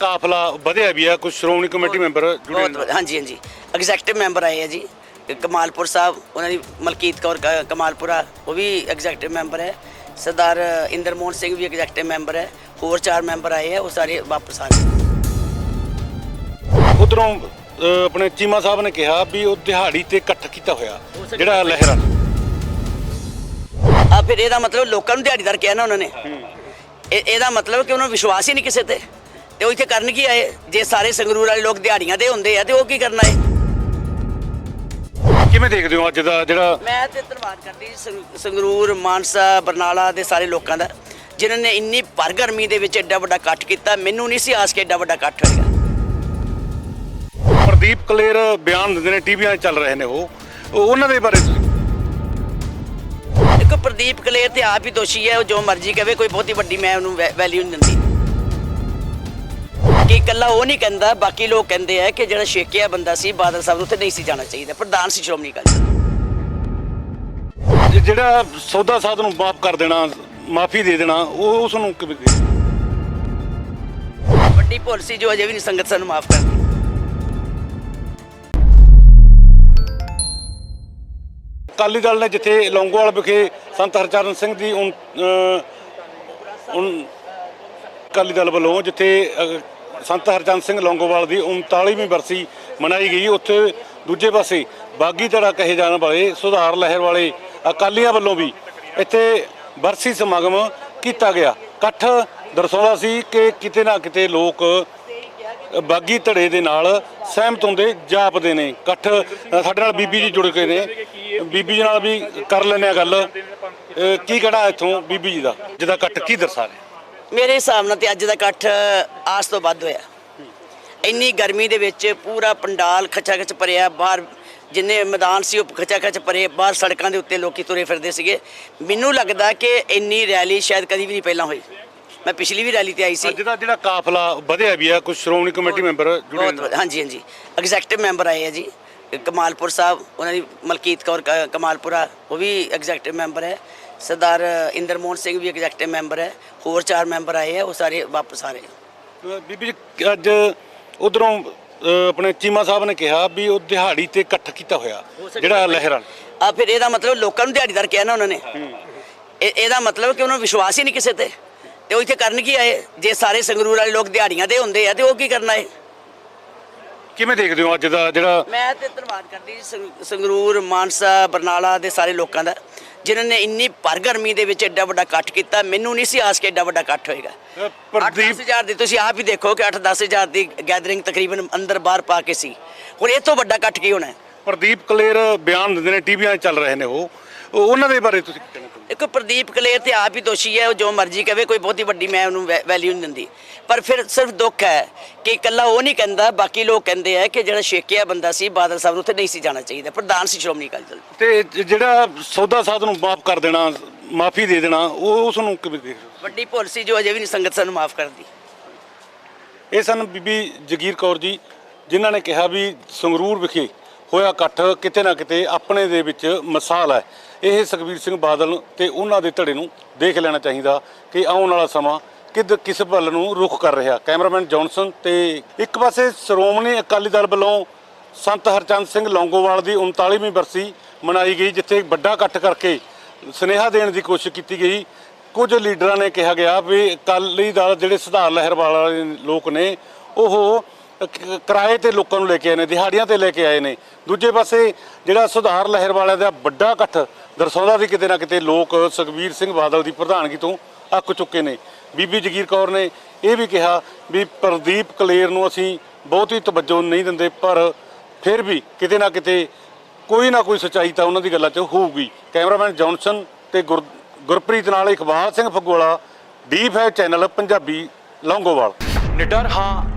ਕਾਫਲਾ ਵਧਿਆ ਵੀ ਆ ਕੁਝ ਸ਼੍ਰੋਮਣੀ ਕਮੇਟੀ ਮੈਂਬਰ ਜੁੜੇ ਬਹੁਤ ਵਧੀਆ, ਹਾਂਜੀ ਹਾਂਜੀ। ਐਗਜ਼ੈਕਟਿਵ ਮੈਂਬਰ ਆਏ ਆ ਜੀ। ਕਮਾਲਪੁਰ ਸਾਹਿਬ ਉਹਨਾਂ ਦੀ ਮਲਕੀਤ ਕੌਰ ਕ- ਕਮਾਲਪੁਰਾ ਉਹ ਵੀ ਐਗਜ਼ੈਕਟਿਵ ਮੈਂਬਰ ਹੈ। ਸਰਦਾਰ ਇੰਦਰਮੋਹਨ ਸਿੰਘ ਵੀ ਐਗਜ਼ੈਕਟਿਵ ਮੈਂਬਰ ਹੈ। ਹੋਰ ਚਾਰ ਮੈਂਬਰ ਆਏ ਆ ਉਹ ਸਾਰੇ ਵਾਪਸ ਆ ਗਏ। ਉਧਰੋਂ ਆਪਣੇ ਚੀਮਾ ਸਾਹਿਬ ਨੇ ਕਿਹਾ ਵੀ ਉਹ ਦਿਹਾੜੀ ਤੇ ਇਕੱਠ ਕੀਤਾ ਹੋਇਆ ਜਿਹੜਾ ਲਹਿਰਾ ਆ ਫਿਰ ਇਹਦਾ ਮਤਲਬ ਲੋਕਾਂ ਨੂੰ ਦਿਹਾੜੀਦਾਰ ਕਿਹਾ ਨਾ ਉਹਨਾਂ ਨੇ। ਇਹ ਇਹਦਾ ਮਤਲਬ ਕਿ ਉਹਨਾਂ ਨੂੰ ਵਿਸ਼ਵਾਸ ਹੀ ਨਹੀਂ ਕਿਸੇ ਤੇ। ਤੇ ਉਹ ਇੱਥੇ ਕਰਨ ਕੀ ਆਏ? ਜੇ ਸਾਰੇ ਸੰਗਰੂਰ ਵਾਲੇ ਲੋਕ ਦਿਹਾੜੀਆਂ ਦੇ ਹੁੰਦੇ ਆ ਤੇ ਉਹ ਕੀ ਕਰਨਾ ਹੈ ਕਿਵੇਂ ਦੇਖਦੇ ਹੋ ਅੱਜ ਦਾ ਜਿਹੜਾ ਮੈਂ ਤੇ ਧੰਨਵਾਦ ਕਰਦੀ ਸੰਗ- ਸੰਗਰੂਰ ਮਾਨਸਾ ਬਰਨਾਲਾ ਦੇ ਸਾਰੇ ਲੋਕਾਂ ਦਾ ਜਿਨ੍ਹਾਂ ਨੇ ਇੰਨੀ ਭਰ ਗਰਮੀ ਦੇ ਵਿੱਚ ਐਡਾ ਵੱਡਾ ਇਕੱਠ ਕੀਤਾ ਮੈਨੂੰ ਨਹੀਂ ਸੀ ਆਸ ਕਿ ਐਡਾ ਵੱਡਾ ਇਕੱਠ ਹੋਏਗਾ। ਪ੍ਰਦੀਪ ਕਲੇਰ ਬਿਆਨ ਦਿੰਦੇ ਨੇ ਟੀਵੀਆਂ 'ਚ ਚੱਲ ਰਹੇ ਨੇ ਉਹ। ਉਹ- ਉਹਨਾਂ ਦੇ ਬਾਰੇ ਤੁਸੀਂ? ਦੇਖੋ ਪ੍ਰਦੀਪ ਕਲੇਰ ਤੇ ਆਪ ਹੀ ਦੋਸ਼ੀ ਹੈ ਉਹ ਜੋ ਮਰਜ਼ੀ ਕਹੇ ਕੋਈ ਬਹੁਤੀ ਵੱਡੀ ਮੈਂ ਉਹਨੂੰ ਵੈਲਿਊ ਨਹੀਂ ਦਿੰਦੀ। ਕਿ ਇਕੱਲਾ ਉਹ ਨਹੀਂ ਕਹਿੰਦਾ ਬਾਕੀ ਲੋਕ ਕਹਿੰਦੇ ਆ ਕਿ ਜਿਹੜਾ ਸ਼ੇਕਿਆ ਬੰਦਾ ਸੀ ਬਾਦਲ ਸਾਹਿਬ ਨੂੰ ਉੱਥੇ ਨਹੀਂ ਸੀ ਜਾਣਾ ਚਾਹੀਦਾ। ਪ੍ਰਧਾਨ ਸੀ ਸ਼੍ਰੋਮਣੀ ਅਕਾਲੀ ਜਿਹੜਾ ਸੌਦਾ ਸਾਧ ਨੂੰ ਮਾਫ ਕਰ ਦੇਣਾ ਮਾਫੀ ਦੇ ਦੇਣਾ ਉਹ ਉਸ ਨੂੰ? ਵੱਡੀ ਭੁੱਲ ਸੀ ਜੋ ਅਜੇ ਵੀ ਨਹੀਂ ਸੰਗਤ ਸਾਨੂੰ ਮਾਫ ਕਰਦੀ। ਅਕਾਲੀ ਦਲ ਨੇ ਜਿੱਥੇ ਲੌਂਗੋਵਾਲ ਵਿਖੇ ਸੰਤ ਹਰਚਰਨ ਸਿੰਘ ਦੀ ਉਨ- ਅਕਾਲੀ ਦਲ ਵੱਲੋਂ ਜਿੱਥੇ ਸੰਤ ਹਰਚਰਨ ਸਿੰਘ ਲੌਂਗੋਵਾਲ ਦੀ 39ਵੀਂ ਬਰਸੀ ਮਨਾਈ ਗਈ। ਉੱਥੇ ਦੂਜੇ ਪਾਸੇ ਬਾਗੀ ਧੜਾ ਕਹੇ ਜਾਣ ਵਾਲੇ ਸੁਧਾਰ ਲਹਿਰ ਵਾਲੇ ਅਕਾਲੀਆਂ ਵੱਲੋਂ ਵੀ ਇੱਥੇ ਬਰਸੀ ਸਮਾਗਮ ਕੀਤਾ ਗਿਆ। ਇਕੱਠ ਦਰਸਾਉਂਦਾ ਸੀ ਕਿ ਕਿਤੇ ਨਾ ਕਿਤੇ ਲੋਕ ਬਾਗੀ ਧੜੇ ਦੇ ਨਾਲ ਸਹਿਮਤ ਹੁੰਦੇ, ਜਾਪਦੇ ਨੇ। ਇਕੱਠ ਸਾਡੇ ਨਾਲ ਬੀਬੀ ਜੀ ਜੁੜ ਕੇ ਨੇ। ਬੀਬੀ ਜੀ ਨਾਲ ਵੀ ਕਰ ਲੈਂਦੇ ਆ ਗੱਲ। ਕੀ ਕਹਿਣਾ ਇੱਥੋਂ ਬੀਬੀ ਜੀ ਦਾ? ਜਿਹਦਾ ਇਕੱਠ ਕੀ ਦਰਸਾ ਰਿਹਾ? ਮੇਰੇ ਹਿਸਾਬ ਨਾਲ ਤੇ ਅੱਜ ਦਾ ਇਕੱਠ ਆਸ ਤੋਂ ਵੱਧ ਹੋਇਆ। ਇੰਨੀ ਗਰਮੀ ਦੇ ਵਿੱਚ ਪੂਰਾ ਪੰਡਾਲ ਖਚਾ ਖਚ ਭਰਿਆ ਬਾਹਰ ਜਿੰਨੇ ਮੈਦਾਨ ਸੀ ਉਹ ਖਚਾ ਖਚ ਭਰੇ ਬਾਹਰ ਸੜਕਾਂ ਦੇ ਉੱਤੇ ਲੋਕੀ ਤੁਰੇ ਫਿਰਦੇ ਸੀਗੇ। ਮੈਨੂੰ ਲੱਗਦਾ ਕਿ ਇੰਨੀ ਰੈਲੀ ਸ਼ਾਇਦ ਕਦੀ ਵੀ ਨਹੀਂ ਪਹਿਲਾਂ ਹੋਈ। ਮੈਂ ਪਿਛਲੀ ਵੀ ਰੈਲੀ ਤੇ ਆਈ ਸੀ। ਅੱਜ ਦਾ ਜਿਹੜਾ ਕਾਫਲਾ ਵਧਿਆ ਵੀ ਆ ਕੁਝ ਸ਼੍ਰੋਮਣੀ ਕਮੇਟੀ ਮੈਂਬਰ ਜੁੜੇ ਹਾਂਜੀ ਹਾਂਜੀ। ਐਗਜ਼ੈਕਟਿਵ ਮੈਂਬਰ ਆਏ ਆ ਜੀ। ਕਮਾਲਪੁਰ ਸਾਹਿਬ ਉਹਨਾਂ ਦੀ ਮਲਕੀਤ ਕੌਰ ਕ- ਕਮਾਲਪੁਰਾ ਉਹ ਵੀ ਐਗਜ਼ੈਕਟਿਵ ਮੈਂਬਰ ਹੈ। ਸਰਦਾਰ ਇੰਦਰਮੋਹਨ ਸਿੰਘ ਵੀ ਐਗਜ਼ੈਕਟਿਵ ਮੈਂਬਰ ਹੈ। ਹੋਰ ਚਾਰ ਮੈਂਬਰ ਆਏ ਆ ਉਹ ਸਾਰੇ ਵਾਪਸ ਆ ਰਹੇ ਬੀਬੀ ਜੀ ਅੱਜ ਉਧਰੋਂ ਆਪਣੇ ਚੀਮਾ ਸਾਹਿਬ ਨੇ ਕਿਹਾ ਵੀ ਉਹ ਦਿਹਾੜੀ ਤੇ ਇਕੱਠ ਕੀਤਾ ਹੋਇਆ ਜਿਹੜਾ ਲਹਿਰਾ ਆ ਫਿਰ ਇਹਦਾ ਮਤਲਬ ਲੋਕਾਂ ਨੂੰ ਦਿਹਾੜੀਦਾਰ ਕਿਹਾ ਨਾ ਉਹਨਾਂ ਨੇ। ਇਹ ਇਹਦਾ ਮਤਲਬ ਕਿ ਉਹਨਾਂ ਨੂੰ ਵਿਸ਼ਵਾਸ ਹੀ ਨਹੀਂ ਕਿਸੇ ਤੇ। ਤੇ ਉਹ ਇੱਥੇ ਕਰਨ ਕੀ ਆਏ? ਜੇ ਸਾਰੇ ਸੰਗਰੂਰ ਵਾਲੇ ਲੋਕ ਦਿਹਾੜੀਆਂ ਦੇ ਹੁੰਦੇ ਆ ਤੇ ਉਹ ਕੀ ਕਰਨਾ ਹੈ ਕਿਵੇਂ ਦੇਖਦੇ ਹੋ ਅੱਜ ਦਾ ਜਿਹੜਾ ਮੈਂ ਤੇ ਧੰਨਵਾਦ ਕਰਦੀ ਸੰਗ- ਸੰਗਰੂਰ ਮਾਨਸਾ ਬਰਨਾਲਾ ਦੇ ਸਾਰੇ ਲੋਕਾਂ ਦਾ ਜਿਨ੍ਹਾਂ ਨੇ ਇੰਨੀ ਭਰ ਗਰਮੀ ਦੇ ਵਿੱਚ ਐਡਾ ਵੱਡਾ ਇਕੱਠ ਕੀਤਾ। ਮੈਨੂੰ ਨਹੀਂ ਸੀ ਆਸ ਕਿ ਐਡਾ ਵੱਡਾ ਇਕੱਠ ਹੋਏਗਾ। ਅ, ਪ੍ਰਦੀਪ 8-10000 ਦੀ ਤੁਸੀਂ ਆਪ ਹੀ ਦੇਖੋ ਕਿ 8-10000 ਦੀ ਗੈਦਰਿੰਗ ਤਕਰੀਬਨ ਅੰਦਰ ਬਾਹਰ ਪਾ ਕੇ ਸੀ। ਹੁਣ ਇਹ ਤੋਂ ਵੱਡਾ ਇਕੱਠ ਕੀ ਹੋਣਾ ਹੈ? ਪ੍ਰਦੀਪ ਕਲੇਰ ਬਿਆਨ ਦਿੰਦੇ ਨੇ ਟੀਵੀਆਂ 'ਚ ਚੱਲ ਰਹੇ ਨੇ ਉਹ। ਉਹ- ਉਹਨਾਂ ਦੇ ਬਾਰੇ ਤੁਸੀਂ ਕੀ ਕਹਿਣਾ ਚਾਹੁੰਦੇ ਦੇਖੋ ਪ੍ਰਦੀਪ ਕਲੇਰ ਤੇ ਆਪ ਹੀ ਦੋਸ਼ੀ ਹੈ ਉਹ ਜੋ ਮਰਜ਼ੀ ਕਹੇ ਕੋਈ ਬਹੁਤੀ ਵੱਡੀ ਮੈਂ ਉਹਨੂੰ ਵੈਲਿਊ ਨਹੀਂ ਦਿੰਦੀ। ਪਰ ਫਿਰ ਸਿਰਫ ਦੁੱਖ ਹੈ ਕਿ ਇਕੱਲਾ ਉਹ ਨਹੀਂ ਕਹਿੰਦਾ ਬਾਕੀ ਲੋਕ ਕਹਿੰਦੇ ਆ ਕਿ ਜਿਹੜਾ ਸ਼ੇਕਿਆ ਬੰਦਾ ਸੀ ਬਾਦਲ ਸਾਹਿਬ ਨੂੰ ਉੱਥੇ ਨਹੀਂ ਸੀ ਜਾਣਾ ਚਾਹੀਦਾ। ਪ੍ਰਧਾਨ ਸੀ ਸ਼੍ਰੋਮਣੀ ਅਕਾਲੀ ਦਲ। ਤੇ ਜ- ਜਿਹੜਾ ਸੌਦਾ ਸਾਧ ਨੂੰ ਮਾਫ ਕਰ ਦੇਣਾ ਮਾਫੀ ਦੇ ਦੇਣਾ ਉਹ ਉਸ ਨੂੰ ਕਿਵੇਂ ਦੇਖਦੇ ਹੋ? ਵੱਡੀ ਭੁੱਲ ਸੀ ਜੋ ਅਜੇ ਵੀ ਨਹੀਂ ਸੰਗਤ ਸਾਨੂੰ ਮਾਫ ਕਰਦੀ। ਇਹ ਸਨ ਬੀਬੀ ਜਗੀਰ ਕੌਰ ਜੀ ਜਿਨ੍ਹਾਂ ਨੇ ਕਿਹਾ ਵੀ ਸੰਗਰੂਰ ਵਿਖੇ ਹੋਇਆ ਇਕੱਠ ਕਿਤੇ ਨਾ ਕਿਤੇ ਆਪਣੇ ਦੇ ਵਿੱਚ ਮਿਸਾਲ ਹੈ। ਇਹ ਸੁਖਬੀਰ ਸਿੰਘ ਬਾਦਲ ਤੇ ਉਹਨਾਂ ਦੇ ਧੜੇ ਨੂੰ ਦੇਖ ਲੈਣਾ ਚਾਹੀਦਾ ਕਿ ਆਉਣ ਵਾਲਾ ਸਮਾਂ ਕਿਦ, ਕਿਸ ਵੱਲ ਨੂੰ ਰੁਖ ਕਰ ਰਿਹਾ। ਕੈਮਰਾਮੈਨ ਜੌਨਸਨ ਤੇ ਇੱਕ ਪਾਸੇ ਸ਼੍ਰੋਮਣੀ ਅਕਾਲੀ ਦਲ ਵੱਲੋਂ ਸੰਤ ਹਰਚੰਦ ਸਿੰਘ ਲੌਂਗੋਵਾਲ ਦੀ 39ਵੀਂ ਬਰਸੀ ਮਨਾਈ ਗਈ, ਜਿੱਥੇ ਵੱਡਾ ਇਕੱਠ ਕਰਕੇ ਸੁਨੇਹਾ ਦੇਣ ਦੀ ਕੋਸ਼ਿਸ਼ ਕੀਤੀ ਗਈ। ਕੁਝ ਲੀਡਰਾਂ ਨੇ ਕਿਹਾ ਗਿਆ ਵੀ ਅਕਾਲੀ ਦਲ ਜਿਹੜੇ ਸੁਧਾਰ ਲਹਿਰ ਵਾਲੇ ਲੋਕ ਨੇ, ਉਹ ਕ- ਕਿਰਾਏ ਤੇ ਲੋਕਾਂ ਨੂੰ ਲੈ ਕੇ ਆਏ ਨੇ, ਦਿਹਾੜੀਆਂ ਤੇ ਲੈ ਕੇ ਆਏ ਨੇ। ਦੂਜੇ ਪਾਸੇ ਜਿਹੜਾ ਸੁਧਾਰ ਲਹਿਰ ਵਾਲਿਆਂ ਦਾ ਵੱਡਾ ਇਕੱਠ ਦਰਸਾਉਂਦਾ ਵੀ ਕਿਤੇ ਨਾ ਕਿਤੇ ਲੋਕ ਸੁਖਬੀਰ ਸਿੰਘ ਬਾਦਲ ਦੀ ਪ੍ਰਧਾਨਗੀ ਤੋਂ ਅੱਕ ਚੁੱਕੇ ਨੇ। ਬੀਬੀ ਜਗੀਰ ਕੌਰ ਨੇ ਇਹ ਵੀ ਕਿਹਾ ਵੀ ਪ੍ਰਦੀਪ ਕਲੇਰ ਨੂੰ ਅਸੀਂ ਬਹੁਤੀ ਤਵੱਜੋ ਨਹੀਂ ਦਿੰਦੇ, ਪਰ ਫਿਰ ਵੀ ਕਿਤੇ ਨਾ ਕਿਤੇ ਕੋਈ ਨਾ ਕੋਈ ਸੱਚਾਈ ਤਾਂ ਉਹਨਾਂ ਦੀ ਗੱਲਾਂ 'ਚ ਹੋਊਗੀ। ਕੈਮਰਾਮੈਨ ਜੌਨਸਨ ਤੇ ਗੁਰ- ਗੁਰਪ੍ਰੀਤ ਨਾਲ Iqbal Singh Phagwala D five channel, Punjabi Longowal. ਨਿਡਰ ਹਾਂ